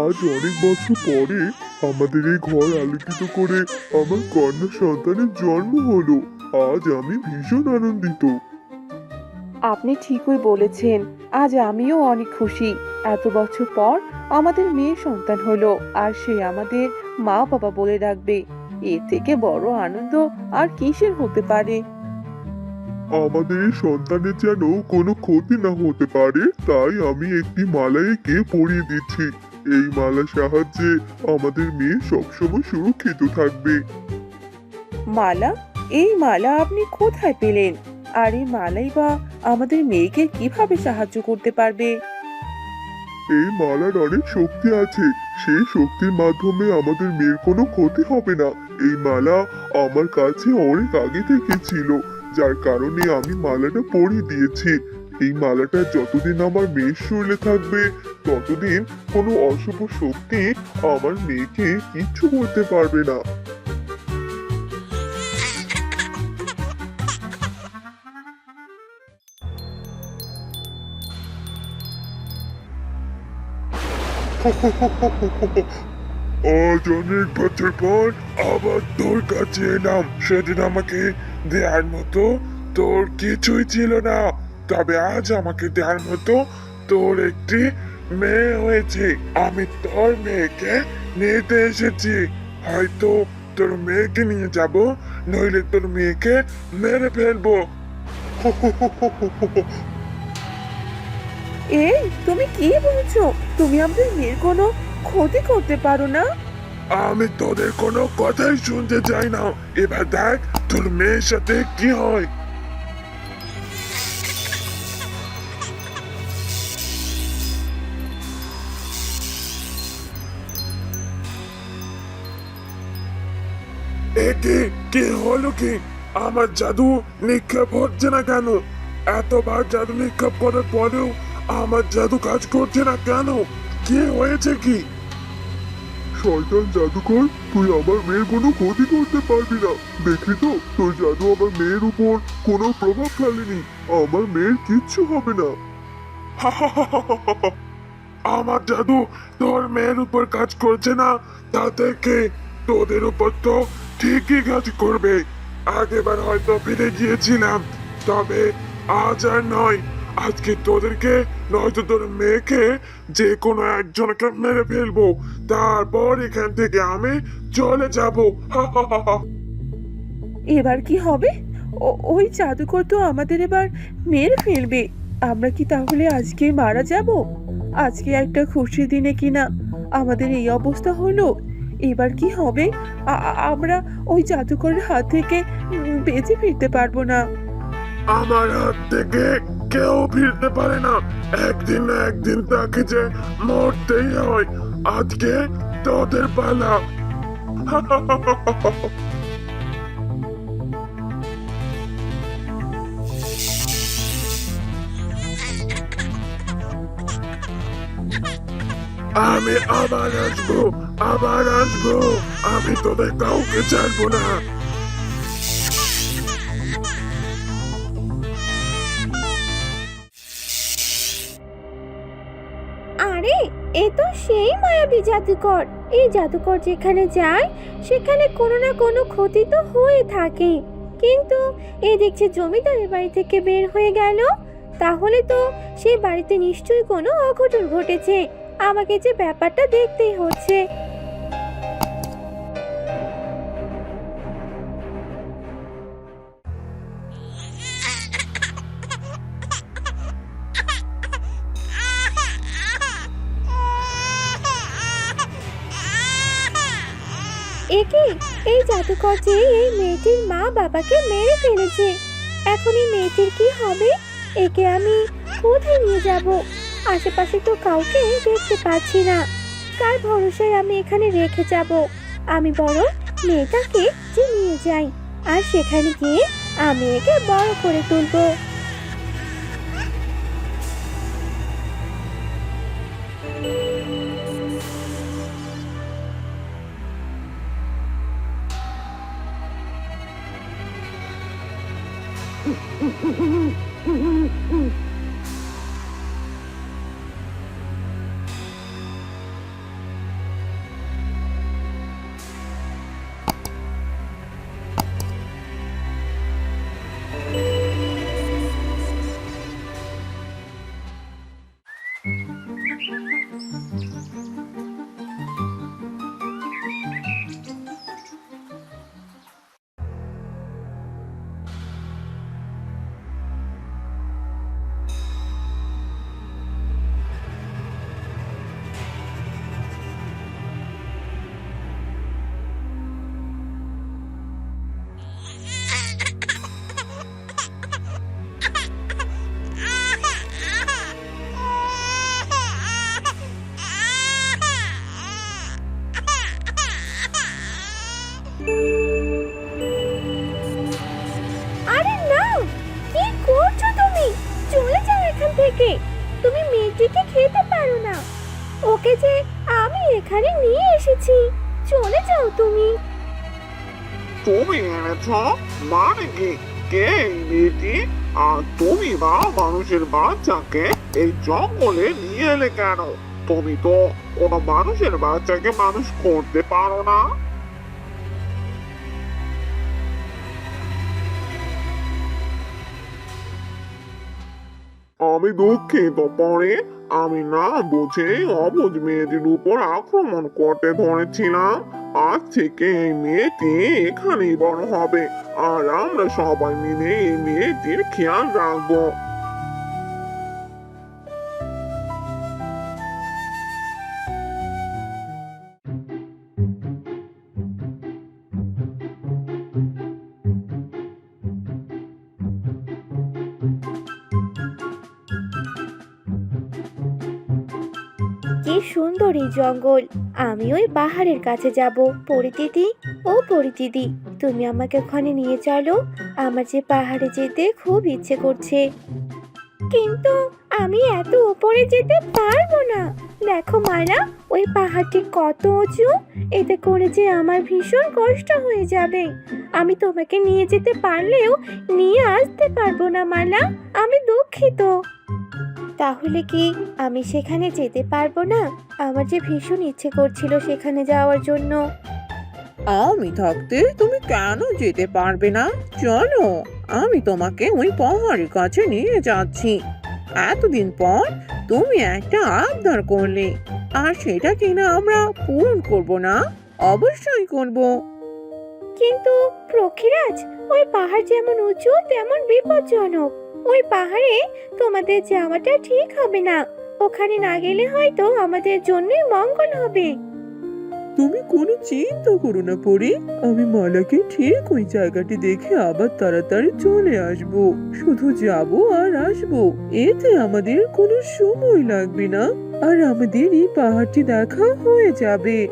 আজ অনেক বছর পরে আমাদের এই ঘর আলোকিত করে আমার কন্যা সন্তানের জন্ম হলো। আজ আমি ভীষণ আনন্দিত। আপনি ঠিকই বলেছেন আজ আমিও অনেক খুশি। এত বছর পর আমাদের মেয়ে সন্তান হলো আর সে আমাদের মা বাবা বলে ডাকবে। এর থেকে বড় আনন্দ আর কিসের হতে পারে? আমাদের এই সন্তানের যেন কোনো ক্ষতি না হতে পারে তাই আমি একটি মালা এঁকে পরিয়ে দিচ্ছি। এই মালা সাহায্যে আমাদের মেয়ে সবসময় সুরক্ষিত থাকবে। মালা এই মালা আপনি কোথায় পেলেন? আর এই মালাই বা আমাদের মেয়েকে কীভাবে সাহায্য করতে পারবে? এই মালার অনেক শক্তি আছে সেই শক্তির মাধ্যমে আমাদের মেয়ের কোনো ক্ষতি হবে না। এই মালা আমার কাছে অনেক আগে থেকে ছিল যার কারণে আমি মালাটা পরিয়ে দিয়েছি। এই মালাটা যতদিন আমার মেয়ের শরীরে থাকবে, ততদিন কোনো অশুভ শক্তি আমার মেয়েকে কিচ্ছু করতে পারবে না। বছর পর আবার তোর কাছে এলাম। সেদিন আমাকে দেওয়ার মতো তোর কিছুই ছিল না। তবে আজ আমাকে দেওয়ার মতো তোর একটি মেয়ে হয়েছে। আমি তোর মেয়েকে নিতে এসেছি। হয়তো তোর মেয়েকে নিয়ে যাব নইলে তোর মেয়েকে মেরে ফেলব। এই তুমি কি বলছো? তুমি আমাদের মেয়ের কোনো ক্ষতি করতে পারো না? আমি তোদের কোনো কথাই শুনতে চাই না। এবার দেখ তোর মেয়ের সাথে কি হয়। এ কি কি হলো কি? আমার জাদু নিক্ষেপ হচ্ছে না কেন? এতবার জাদু নিক্ষেপ করার পরেও আমার জাদু কাজ করছে না কেন? কি হয়েছে কি? শয়তান জাদুকর তুই আমার মেয়ের কোনো ক্ষতি করতে পারবি না। দেখলি তো তোর জাদু আমার মেয়ের উপর কোনো প্রভাব ফেলেনি। আমার মেয়ের কিচ্ছু হবে না। আমার জাদু তোর মেয়ের উপর কাজ করছে না। তা থেকে তোদের উপর তো ঠিকই কাজ করবে। আগেবার হয়তো ফিরে গিয়েছিলাম, তবে আজ আর নয়। আজকে তোদেরকে, নয়তো তোর মেয়েকে যে কোনো একজনকে মেরে ফেলব। তারপর এখান থেকে আমি চলে যাব। এবার কি হবে? ওই জাদুকর তো আমাদের এবার মেরে ফেলবে। আমরা কি তাহলে আজকে মারা যাব? আজকে একটা খুশির দিনে কিনা আমাদের এই অবস্থা হলো? এবার কি হবে? আমরা ওই জাদুকরের হাত থেকে বেঁচে ফিরতে পারব না। আমার হাত থেকে কেউ ফিরতে পারে না। একদিন না একদিন তাকে যে মরতেই হয়। আজকে তোদের পালা। আমি আবার আসব আবার আসব। আমি তোদের কাউকে ছাড়বো না। আরে, এ তো সেই মায়াবী জাদুকর। এই জাদুকর যেখানে যায়, সেখানে কোনো না কোনো ক্ষতি তো হয়ে থাকে। কিন্তু এই দেখছি জমিদারের বাড়ি থেকে বের হয়ে গেল। তাহলে তো সেই বাড়িতে নিশ্চয়ই কোনো অঘটন ঘটেছে। আমাকে যে ব্যাপারটা দেখতেই হচ্ছে। একে, এই জাদুকর যে এই মেয়েটির মা বাবাকে মেরে ফেলেছে। এখন এই মেয়েটির কি হবে? একে আমি কোথায় নিয়ে যাব? আশেপাশে তো কাউকে দেখতে পাচ্ছি না। কার ভরসায় আমি এখানে রেখে যাব? আমি বড় মেয়েটাকে যে নিয়ে যাই, আর সেখানে গিয়ে আমি একে বড় করে তুলবো। মানে কি? আর তুমি বা মানুষের বাচ্চাকে এই জঙ্গলে নিয়ে এলে কেন? তুমি তো কোনো মানুষের বাচ্চাকে মানুষ করতে পারো না। আমি দুঃখিত, পরে আমি না বুঝে অবুঝ মেয়েটির উপর আক্রমণ করতে ধরেছিলাম। আজ থেকে এই মেয়েটি এখানেই বড় হবে। আর আমরা সবাই মিলে এই মেয়েটির খেয়াল রাখব। কি সুন্দর এই জঙ্গল। আমি ওই পাহাড়ের কাছে যাব পরিদিদি ও পরিদিদি তুমি আমাকে ওখানে নিয়ে চলো, আমার যে পাহাড়ে যেতে খুব ইচ্ছে করছে। কিন্তু আমি এত উপরে যেতে পারব না। দেখো মারা ওই পাহাড়টি কত উঁচু, এতে করে যে আমার ভীষণ কষ্ট হয়ে যাবে। আমি তোমাকে নিয়ে যেতে পারলেও নিয়ে আসতে পারব না মালা, আমি দুঃখিত। তাহলে কি আমি সেখানে যেতে পারব না? আমার যে ভীষণ ইচ্ছে করছিল সেখানে যাওয়ার জন্য। আমি থাকতে তুমি কেন যেতে পারবে না? চলো আমি তোমাকে ওই পাহাড়ের কাছে নিয়ে যাচ্ছি। এতদিন পর তুমি একটা আবদার করলে আর সেটা কিনা আমরা পূরণ করব না? অবশ্যই করব। কিন্তু প্রক্ষীরাজ ওই পাহাড় যেমন উঁচু তেমন বিপজ্জনক। ওই পাহাড়ে তোমাদের যাওয়াটা ঠিক হবে না। ওখানে না গেলে হয়তো আমাদের জন্যই মঙ্গল হবে। তুমি কোনো চিন্তা করো না পরি। আমি মালাকে ঠিক ওই জায়গাটি দেখে আবার তাড়াতাড়ি চলে আসব। শুধু যাব আর আসব। এতে আমাদের কোনো সময় লাগবে না। আর আমাদের এই পাহাড়টি দেখা হয়ে যাবে।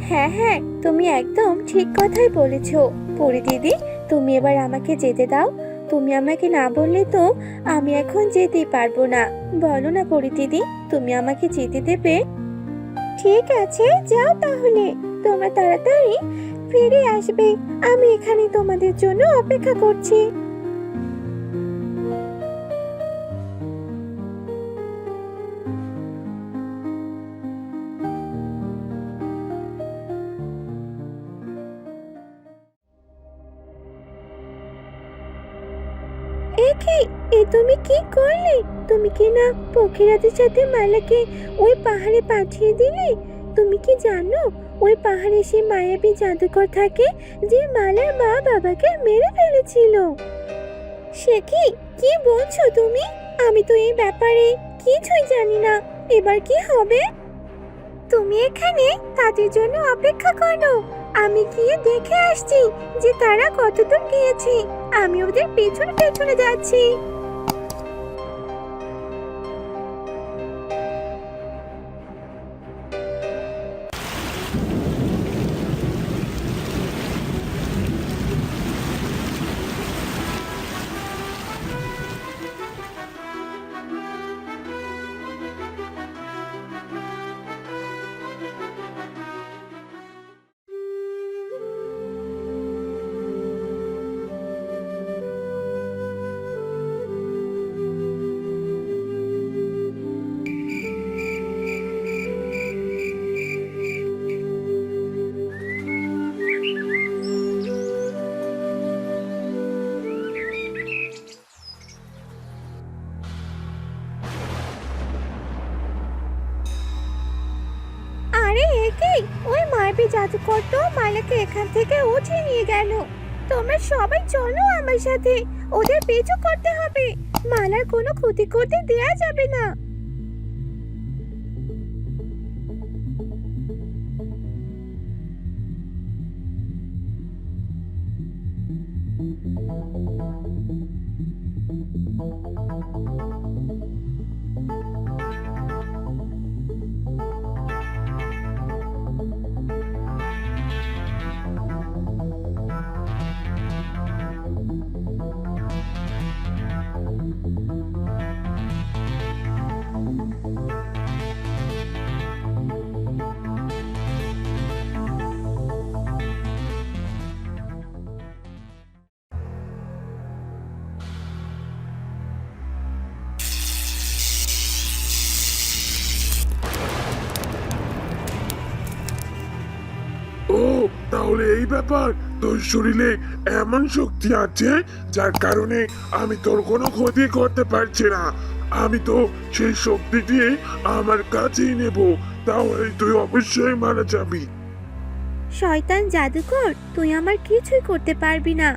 হ্যাঁ হ্যাঁ তুমি একদম ঠিক কথাই বলেছ। পরি দিদি তুমি এবার আমাকে যেতে দাও। তুমি আমাকে না বললে তো আমি এখন যেতে পারব না। বলো না পরি দিদি তুমি আমাকে যেতে দেবে? ঠিক আছে, যাও তাহলে। তোমরা তাড়াতাড়ি ফিরে আসবে। আমি এখানে তোমাদের জন্য অপেক্ষা করছি। এ কি এ তুমি কি করলে? তুমি কি না পক্ষীরাজের সাথে মালাকে ওই পাহাড়ে পাঠিয়ে দিলে? তুমি কি জানো, ওই পাহাড়ে সে মায়াবী জাদুকর থাকে যে মালার মা বাবাকে মেরে ফেলেছিল? সে কি কি বলছো তুমি? আমি তো এই ব্যাপারে কিছুই জানি না। এবার কি হবে? তুমি এখানে তাদের জন্য অপেক্ষা করো। আমি গিয়ে দেখে আসছি যে তারা কতদূর গিয়েছে। আমি ওদের পেছনে পেছনে যাচ্ছি। একেই ওই মারবি জাদুকরটা মালাকে এখান থেকে উঠিয়ে নিয়ে গেল। তোমরা সবাই চলো আমার সাথে, ওদের পিছু করতে হবে। মালার কোনো ক্ষতি করতে দেয়া যাবে না। ব্যাপার, তোর শরীরে এমন শক্তি আছে যার কারণে আমি তোর কোনো ক্ষতি করতে পারছি না। আমি তো সেই শক্তি দিয়ে আমার কাছেই নেব তাহলে তুই অবশ্যই মারা যাবি। শয়তান জাদুকর, তুই আমার কিছুই করতে পারবি না।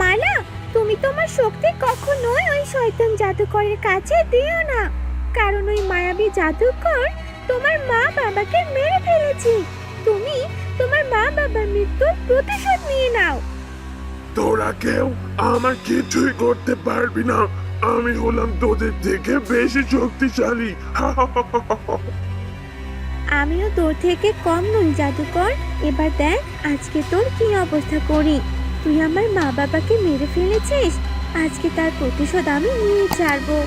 মালা, তুমি তোমার শক্তি কখনোই ওই শয়তান জাদুকরের কাছে দিও না। কারণ ওই মায়াবী জাদুকর তোমার মা বাবাকে মেরে ফেলেছে। তুমি তোমার মা বাবার মৃত্যুর প্রতিশোধ নিয়ে নাও। তোরা কেউ আমার কিছুই করতে পারবি না। আমি হলাম তোদের থেকে বেশি শক্তিশালী। আমিও তোর থেকে কম নই জাদুকর। এবার দেখ আজকে তোর কি অবস্থা করি। তুই আমার মা বাবাকে মেরে ফেলেছিস? আজকে তার প্রতিশোধ আমি নিয়ে ছাড়বো।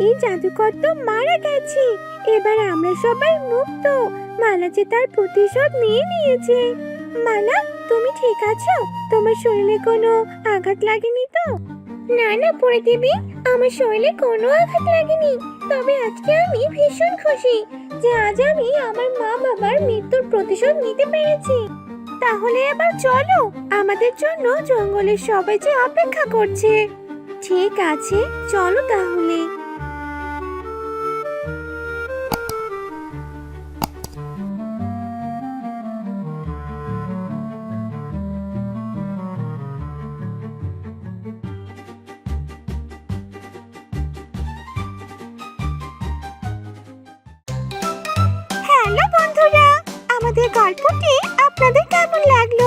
এই জাদুকর তো মারা গেছে। এবার আমরা সবাই মুক্ত। মালা যে তার প্রতিশোধ নিয়ে নিয়েছে। মালা, তুমি ঠিক আছো? তোমার শরীরে কোনো আঘাত লাগেনি তো? না না, পড়ে দিবি, আমার শরীরে কোনো আঘাত লাগেনি। তবে আজকে আমি ভীষণ খুশি যে আজ আমি আমার মা বাবার মৃত্যুর প্রতিশোধ নিতে পেরেছি। তাহলে এবার চলো, আমাদের জন্য জঙ্গলের সবাই যে অপেক্ষা করছে। ঠিক আছে, চলো তাহলে। গল্পটি আপনাদের কেমন লাগল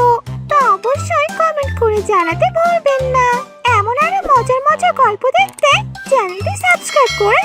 তা অবশ্যই কমেন্ট করে জানাতে ভুলবেন না। এমন আরও মজার মজার গল্প দেখতে চ্যানেলটি সাবস্ক্রাইব করে